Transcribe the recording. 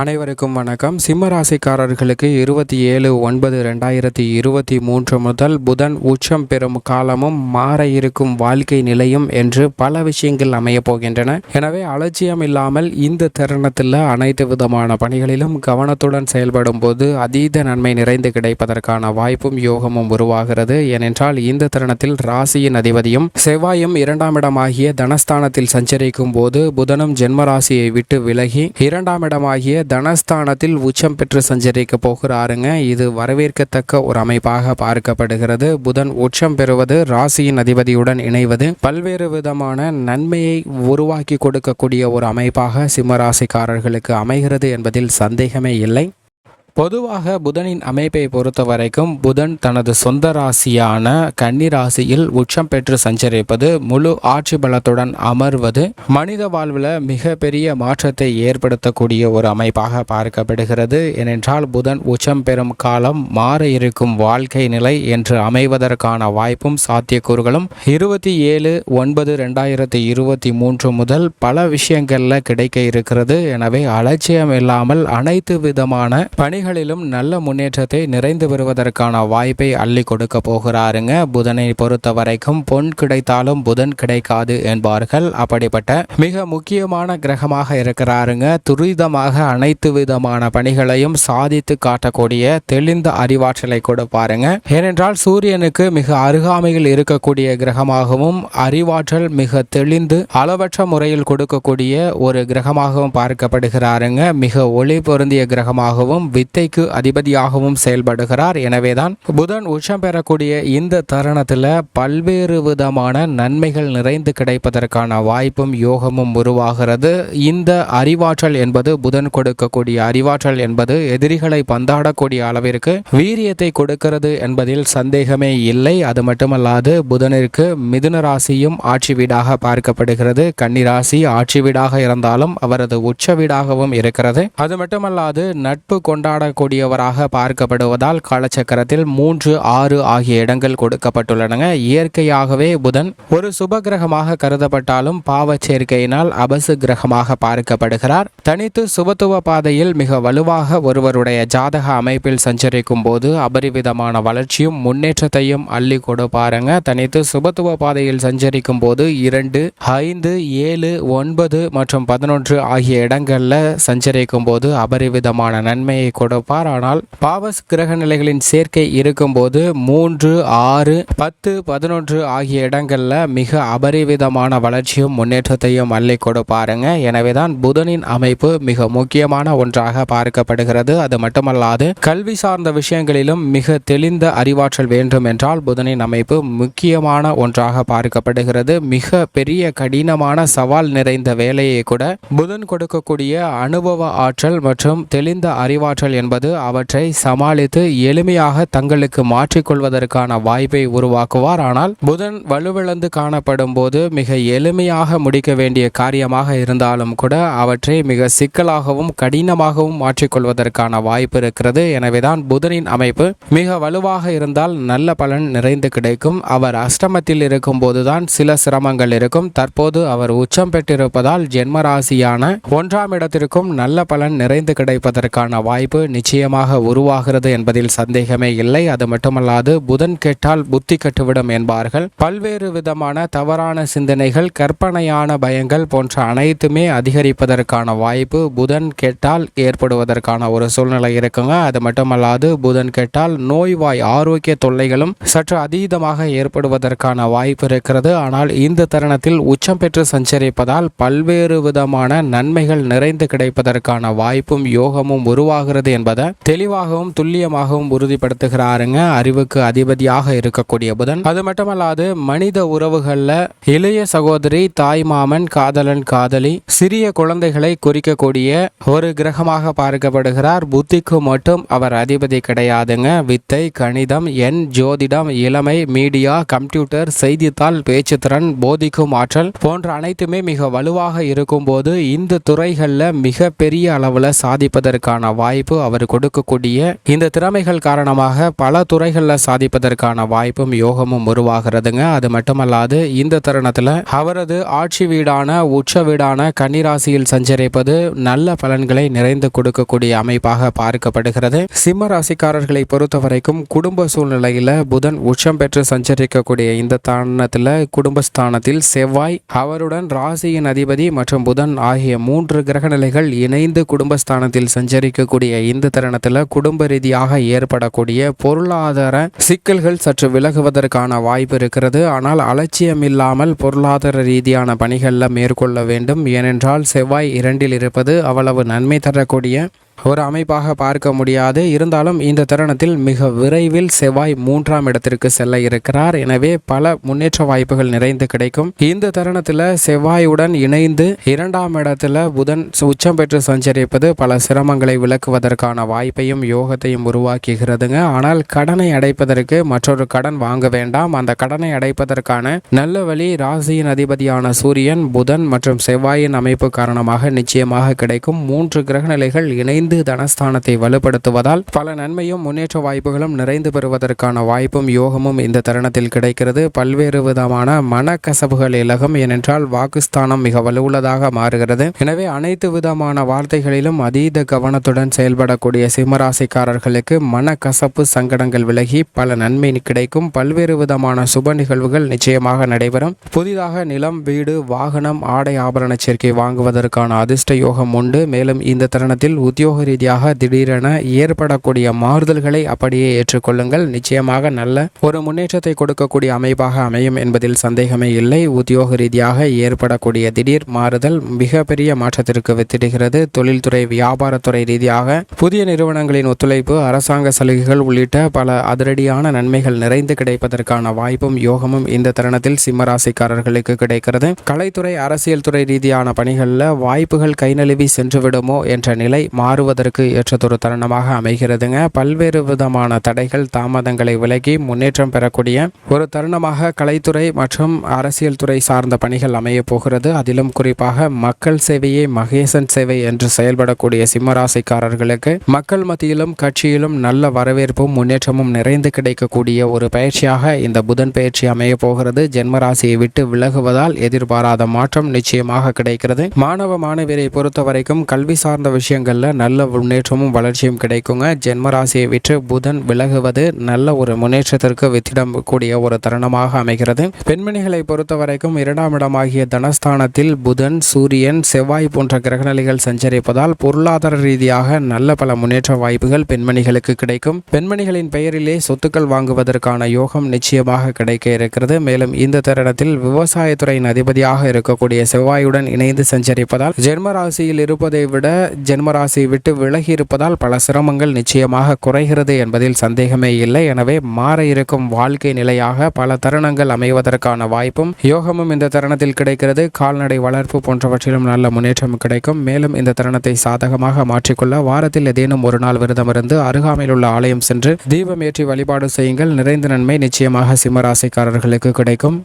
அனைவருக்கும் வணக்கம். சிம்ம ராசிக்காரர்களுக்கு இருபத்தி ஏழு ஒன்பது ரெண்டாயிரத்தி இருபத்தி மூன்று முதல் புதன் உச்சம் பெறும் காலமும் மாற இருக்கும் வாழ்க்கை நிலையும் என்று பல விஷயங்கள் அமைய போகின்றன. எனவே அலட்சியம் இல்லாமல் இந்த தருணத்தில் அனைத்து விதமான பணிகளிலும் கவனத்துடன் செயல்படும் போது அதீத நன்மை நிறைந்து கிடைப்பதற்கான வாய்ப்பும் யோகமும் உருவாகிறது. ஏனென்றால் இந்த தருணத்தில் ராசியின் அதிபதியும் செவ்வாயும் இரண்டாம் இடமாகிய தனஸ்தானத்தில் சஞ்சரிக்கும் போது புதனும் ஜென்ம ராசியை விட்டு விலகி இரண்டாம் இடமாகிய தனஸ்தானத்தில் உச்சம் பெற்று சஞ்சரிக்க போகிறாருங்க. இது வரவேற்கத்தக்க ஒரு அமைப்பாக பார்க்கப்படுகிறது. புதன் உச்சம் பெறுவது ராசியின் அதிபதியுடன் இணைவது. பல்வேறு விதமான நன்மையை உருவாக்கி கொடுக்கக்கூடிய ஒரு அமைப்பாக சிம்மராசிக்காரர்களுக்கு அமைகிறது என்பதில் சந்தேகமே இல்லை. பொதுவாக புதனின் அமைப்பை பொறுத்த வரைக்கும் புதன் தனது சொந்த ராசியான கன்னி ராசியில் உச்சம் பெற்று சஞ்சரிப்பது முழு ஆட்சி பலத்துடன் அமர்வது மனித வாழ்வில் மிகப்பெரிய மாற்றத்தை ஏற்படுத்தக்கூடிய ஒரு அமைப்பாக பார்க்கப்படுகிறது. ஏனென்றால் புதன் உச்சம் பெறும் காலம் மாற இருக்கும் வாழ்க்கை நிலை என்று அமைவதற்கான வாய்ப்பும் சாத்தியக்கூறுகளும் இருபத்தி ஏழு ஒன்பது ரெண்டாயிரத்தி இருபத்தி மூன்று முதல் பல விஷயங்களில் கிடைக்க இருக்கிறது. எனவே அலட்சியம் இல்லாமல் அனைத்து விதமான பணி துறைகளிலும் நல்ல முன்னேற்றத்தை நிறைந்து வருவதற்கான வாய்ப்பை அள்ளி கொடுக்க போகிறாருங்க. புதனை பொறுத்த வரைக்கும் பொன் கிடைத்தாலும் புதன் கிடைக்காது என்பார்கள். அப்படிப்பட்ட மிக முக்கியமான கிரகமாக இருக்கிறாருங்க. துரிதமாக அனைத்து விதமான பணிகளையும் சாதித்து காட்டக்கூடிய தெளிந்த அறிவாற்றலை கொடுப்பாருங்க. ஏனென்றால் சூரியனுக்கு மிக அருகாமையில் இருக்கக்கூடிய கிரகமாகவும் அறிவாற்றல் மிக தெளிந்து அளவற்ற முறையில் கொடுக்கக்கூடிய ஒரு கிரகமாகவும் பார்க்கப்படுகிறாருங்க. மிக ஒளி பொருந்திய கிரகமாகவும் வித்தைக்கு அதிபதியாகவும் செயல்படுகிறார். எனவேதான் புதன் உச்சம் பெறக்கூடிய இந்த தருணத்தில் பல்வேறு விதமான நன்மைகள் நிறைந்து கிடைப்பதற்கான வாய்ப்பும் யோகமும் உருவாகிறது. இந்த அறிவாற்றல் என்பது புதன் கொடுக்கக்கூடிய அறிவாற்றல் என்பது எதிரிகளை பந்தாடக்கூடிய அளவிற்கு வீரியத்தை கொடுக்கிறது என்பதில் சந்தேகமே இல்லை. அது மட்டுமல்லாது புதனிற்கு மிதுன ராசியும் ஆட்சி வீடாக பார்க்கப்படுகிறது. கன்னிராசி ஆட்சி வீடாக இருந்தாலும் அவரது உச்ச வீடாகவும் இருக்கிறது. அது மட்டுமல்லாது நட்பு கொண்டாடக்கூடியவராக பார்க்கப்படுவதால் காலச்சக்கரத்தில் மூன்று ஆறு ஆகிய இடங்கள் கொடுக்கப்பட்டுள்ளன இயற்கையாகவே புதன் ஒரு சுப கிரகமாக கருதப்பட்டாலும் பாவச்சேர்க்கையினால் அபசு கிரகமாக பார்க்கப்படுகிறார். தனித்து சுபத்துவ பாதையில் மிக வலுவாக ஒருவருடைய ஜாதக அமைப்பில் சஞ்சரிக்கும் போது அபரிவிதமான வளர்ச்சியும் முன்னேற்றத்தையும் அள்ளி கொடுப்பாருங்க. தனித்து சுபத்துவ பாதையில் சஞ்சரிக்கும் போது இரண்டு ஐந்து ஏழு ஒன்பது மற்றும் பதினொன்று ஆகிய இடங்களில் சஞ்சரிக்கும் போது அபரிவிதமான நன்மையை கொடுப்பார் ஆனால் பாவஸ் கிரக நிலைகளின் சேர்க்கை இருக்கும்போது மூன்று ஆறு பத்து பதினொன்று ஆகிய இடங்களில் மிக அபரிவிதமான வளர்ச்சியும் முன்னேற்றத்தையும் அள்ளி கொடுப்பாருங்க எனவேதான் புதனின் அமைப்பு மிக முக்கியமான ஒன்றாக பார்க்கப்படுகிறது. அது மட்டுமல்லாது கல்வி சார்ந்த விஷயங்களிலும் மிக தெளிந்த அறிவாற்றல் வேண்டும் என்றால் புதனின் அமைப்பு முக்கியமான ஒன்றாக பார்க்கப்படுகிறது. மிக பெரிய கடினமான சவால் நிறைந்த வேலையை கூட புதன் கொடுக்கக்கூடிய அனுபவ ஆற்றல் மற்றும் தெளிந்த அறிவாற்றல் என்பது அவற்றை சமாளித்து எளிமையாக தங்களுக்கு மாற்றிக்கொள்வதற்கான வாய்ப்பை உருவாக்குவார். ஆனால் புதன் வலுவிழந்து காணப்படும் போது மிக எளிமையாக முடிக்க வேண்டிய காரியமாக இருந்தாலும் கூட அவற்றை மிக சிக்கலாகவும் கடினமாகவும் மாற்றிக்கொள்வதற்கான வாய்ப்பு இருக்கிறது. எனவேதான் புதனின் அமைப்பு மிக வலுவாக இருந்தால் நல்ல பலன் நிறைந்து கிடைக்கும். அவர் அஷ்டமத்தில் இருக்கும் போதுதான் சில சிரமங்கள் இருக்கும். தற்போது அவர் உச்சம் பெற்றிருப்பதால் ஜென்மராசியான ஒன்றாம் இடத்திற்கும் நல்ல பலன் நிறைந்து கிடைப்பதற்கான வாய்ப்பு நிச்சயமாக உருவாகிறது என்பதில் சந்தேகமே இல்லை. அது மட்டுமல்லாது புதன் கெட்டால் புத்தி கட்டுவிடும் என்பார்கள். பல்வேறு விதமான தவறான சிந்தனைகள் கற்பனையான பயங்கள் போன்ற அனைத்துமே அதிகரிப்பதற்கான வாய்ப்பு புதன் கெட்டால் ஏற்படுவதற்கான ஒரு சூழ்நிலை இருக்குங்க. அது மட்டுமல்லாது புதன் கெட்டால் நோய்வாய் ஆரோக்கிய தொல்லைகளும் சற்று அதீதமாக ஏற்படுவதற்கான வாய்ப்பு இருக்கிறது. ஆனால் இந்த தருணத்தில் உச்சம் பெற்று சஞ்சரிப்பதால் பல்வேறு விதமான நன்மைகள் நிறைந்து கிடைப்பதற்கான வாய்ப்பும் யோகமும் உருவாகிறது என்பதை தெளிவாகவும் துல்லியமாகவும் உறுதிப்படுத்துகிறாருங்க. அறிவுக்கு அதிபதியாக இருக்கக்கூடிய புதன். அது மட்டுமல்லாது மனித உறவுகளில் இளைய சகோதரி தாய் மாமன் காதலன் காதலி சிறிய குழந்தைகளை குறிக்கக்கூடிய ஒரு கிரகமாக பார்க்கப்படுகிறார். புத்திக்கு மட்டும் அவர் அதிபதி கிடையாதுங்க. வித்தை கணிதம் எண் ஜோதிடம் இளமை மீடியா கம்ப்யூட்டர் செய்தித்தாள் பேச்சுத்திறன் போதிக்கும் ஆற்றல் போன்ற அனைத்துமே மிக வலுவாக இருக்கும்போது இந்த துறைகளில் மிக பெரிய அளவில் சாதிப்பதற்கான வாய்ப்பு அவர் கொடுக்கக்கூடிய இந்த திறமைகள் காரணமாக பல துறைகளில் சாதிப்பதற்கான வாய்ப்பும் யோகமும் உருவாகிறதுங்க. அது மட்டுமல்லாது இந்த தருணத்தில் அவரது ஆட்சி வீடான உச்ச வீடான கன்னிராசியில் சஞ்சரிப்பது நல்ல பலன்களை நிறைந்து கொடுக்கக்கூடிய அமைப்பாக பார்க்கப்படுகிறது. சிம்ம ராசிக்காரர்களை பொறுத்த வரைக்கும் குடும்ப சூழ்நிலையில புதன் உச்சம் பெற்று சஞ்சரிக்கக்கூடிய இந்த தருணத்தில் குடும்பஸ்தானத்தில் செவ்வாய் அவருடன் ராசியின் அதிபதி மற்றும் புதன் ஆகிய மூன்று கிரக நிலைகள் இணைந்து குடும்பஸ்தானத்தில் சஞ்சரிக்கக்கூடிய இந்த தருணத்தில் குடும்ப ரீதியாக ஏற்படக்கூடிய பொருளாதார சிக்கல்கள் சற்று விலகுவதற்கான வாய்ப்பு இருக்கிறது. ஆனால் அலட்சியம் இல்லாமல் பொருளாதார ரீதியான பணிகளில் மேற்கொள்ள வேண்டும். ஏனென்றால் செவ்வாய் இரண்டில் இருப்பது அவ்வளவு நன்மை தரக்கூடிய ஒரு அமைப்பாக பார்க்க முடியாது. இருந்தாலும் இந்த தருணத்தில் மிக விரைவில் செவ்வாய் மூன்றாம் இடத்திற்கு செல்ல இருக்கிறார். எனவே பல முன்னேற்ற வாய்ப்புகள் நிறைந்து கிடைக்கும். இந்த தருணத்தில் செவ்வாயுடன் இணைந்து இரண்டாம் இடத்துல புதன் உச்சம் பெற்று சஞ்சரிப்பது பல சிரமங்களை விளக்குவதற்கான வாய்ப்பையும் யோகத்தையும் உருவாக்குகிறதுங்க. ஆனால் கடனை அடைப்பதற்கு மற்றொரு கடன் வாங்க வேண்டாம். அந்த கடனை அடைப்பதற்கான நல்ல வழி ராசியின் அதிபதியான சூரியன் புதன் மற்றும் செவ்வாயின் அமைப்பு காரணமாக நிச்சயமாக கிடைக்கும். மூன்று கிரகநிலைகள் இணைந்து ஐந்து தனஸ்தானத்தை வலுப்படுத்துவதால் பல நன்மையும் முன்னேற்ற வாய்ப்புகளும் நிறைந்து பெறுவதற்கான வாய்ப்பும் யோகமும் இந்த தருணத்தில் கிடைக்கிறது. பல்வேறு விதமான மனக்கசபுகள் இலகும். ஏனென்றால் வாக்குஸ்தானம் மிக வலுவுள்ளதாக மாறுகிறது. எனவே அனைத்து விதமான வார்த்தைகளிலும் அதீத கவனத்துடன் செயல்படக்கூடிய சிம்மராசிக்காரர்களுக்கு மனக்கசப்பு சங்கடங்கள் விலகி பல நன்மை கிடைக்கும். பல்வேறு விதமான சுப நிகழ்வுகள் நிச்சயமாக நடைபெறும். புதிதாக நிலம் வீடு வாகனம் ஆடை ஆபரண சேர்க்கை வாங்குவதற்கான அதிர்ஷ்ட யோகம் உண்டு. மேலும் இந்த தருணத்தில் உத்தியோக ரீதியாக திடீரென ஏற்படக்கூடிய மாறுதல்களை அப்படியே ஏற்றுக்கொள்ளுங்கள். நிச்சயமாக நல்ல ஒரு முன்னேற்றத்தை கொடுக்கக்கூடிய அமைப்பாக அமையும் என்பதில் சந்தேகமே இல்லை. உத்தியோக ரீதியாக ஏற்படக்கூடிய திடீர் மாறுதல் மிகப்பெரிய மாற்றத்திற்கு வித்திடுகிறது. தொழில்துறை வியாபாரத்துறை ரீதியாக புதிய நிறுவனங்களின் ஒத்துழைப்பு அரசாங்க சலுகைகள் உள்ளிட்ட பல அதிரடியான நன்மைகள் நிறைந்து கிடைப்பதற்கான வாய்ப்பும் யோகமும் இந்த தருணத்தில் சிம்மராசிக்காரர்களுக்கு கிடைக்கிறது. கலைத்துறை அரசியல் துறை ரீதியான பணிகளில் வாய்ப்புகள் கைநழுவி சென்றுவிடுமோ என்ற நிலை மாறுவதற்கு ஏற்றதொரு தருணமாக அமைகிறதுங்க. பல்வேறு விதமான தடைகள் தாமதங்களை விலகி முன்னேற்றம் பெறக்கூடிய ஒரு தருணமாக கலைத்துறை மற்றும் அரசியல் துறை சார்ந்த பணிகள் அமைய போகிறது. அதிலும் குறிப்பாக மக்கள் சேவையே மகேசன் சேவை என்று செயல்படக்கூடிய சிம்மராசிக்காரர்களுக்கு மக்கள் மத்தியிலும் கட்சியிலும் நல்ல வரவேற்பும் முன்னேற்றமும் நிறைந்து கிடைக்கக்கூடிய ஒரு பயிற்சியாக இந்த புதன் பயிற்சி அமைய போகிறது. ஜென்மராசியை விட்டு விலகுவதால் எதிர்பாராத மாற்றம் நிச்சயமாக கிடைக்கிறது. மாணவ மாணவியரை பொறுத்த வரைக்கும் கல்வி சார்ந்த விஷயங்கள்ல நல்ல முன்னேற்றமும் வளர்ச்சியும் கிடைக்குங்க. ஜென்மராசியை விற்று புதன் விலகுவது நல்ல ஒரு முன்னேற்றத்திற்கு வித்திடக்கூடிய ஒரு தருணமாக அமைகிறது. பெண்மணிகளை பொறுத்த வரைக்கும் இரண்டாம் இடமாகிய தனஸ்தானத்தில் புதன் சூரியன் செவ்வாய் போன்ற கிரகநிலைகள் சஞ்சரிப்பதால் பொருளாதார ரீதியாக நல்ல பல முன்னேற்ற வாய்ப்புகள் பெண்மணிகளுக்கு கிடைக்கும். பெண்மணிகளின் பெயரிலே சொத்துக்கள் வாங்குவதற்கான யோகம் நிச்சயமாக கிடைக்க இருக்கிறது. மேலும் இந்த தருணத்தில் விவசாயத்துறையின் அதிபதியாக இருக்கக்கூடிய செவ்வாயுடன் இணைந்து சஞ்சரிப்பதால் ஜென்ம ராசியில் இருப்பதை விட ஜென்மராசி விட்டு விலகி இருப்பதால் பல சிரமங்கள் நிச்சயமாக குறைகிறது என்பதில் சந்தேகமே இல்லை. எனவே மாற இருக்கும் வாழ்க்கை நிலையாக பல தருணங்கள் அமைவதற்கான வாய்ப்பும் யோகமும் இந்த தருணத்தில் கிடைக்கிறது. கால்நடை வளர்ப்பு போன்றவற்றிலும் நல்ல முன்னேற்றம் கிடைக்கும். மேலும் இந்த தருணத்தை சாதகமாக மாற்றிக்கொள்ள வாரத்தில் ஏதேனும் ஒரு நாள் விரதமிருந்து அருகாமையில் உள்ள ஆலயம் சென்று தீபம் ஏற்றி வழிபாடு செய்யுங்கள். நிறைந்த நன்மை நிச்சயமாக சிம்மராசிக்காரர்களுக்கு கிடைக்கும்.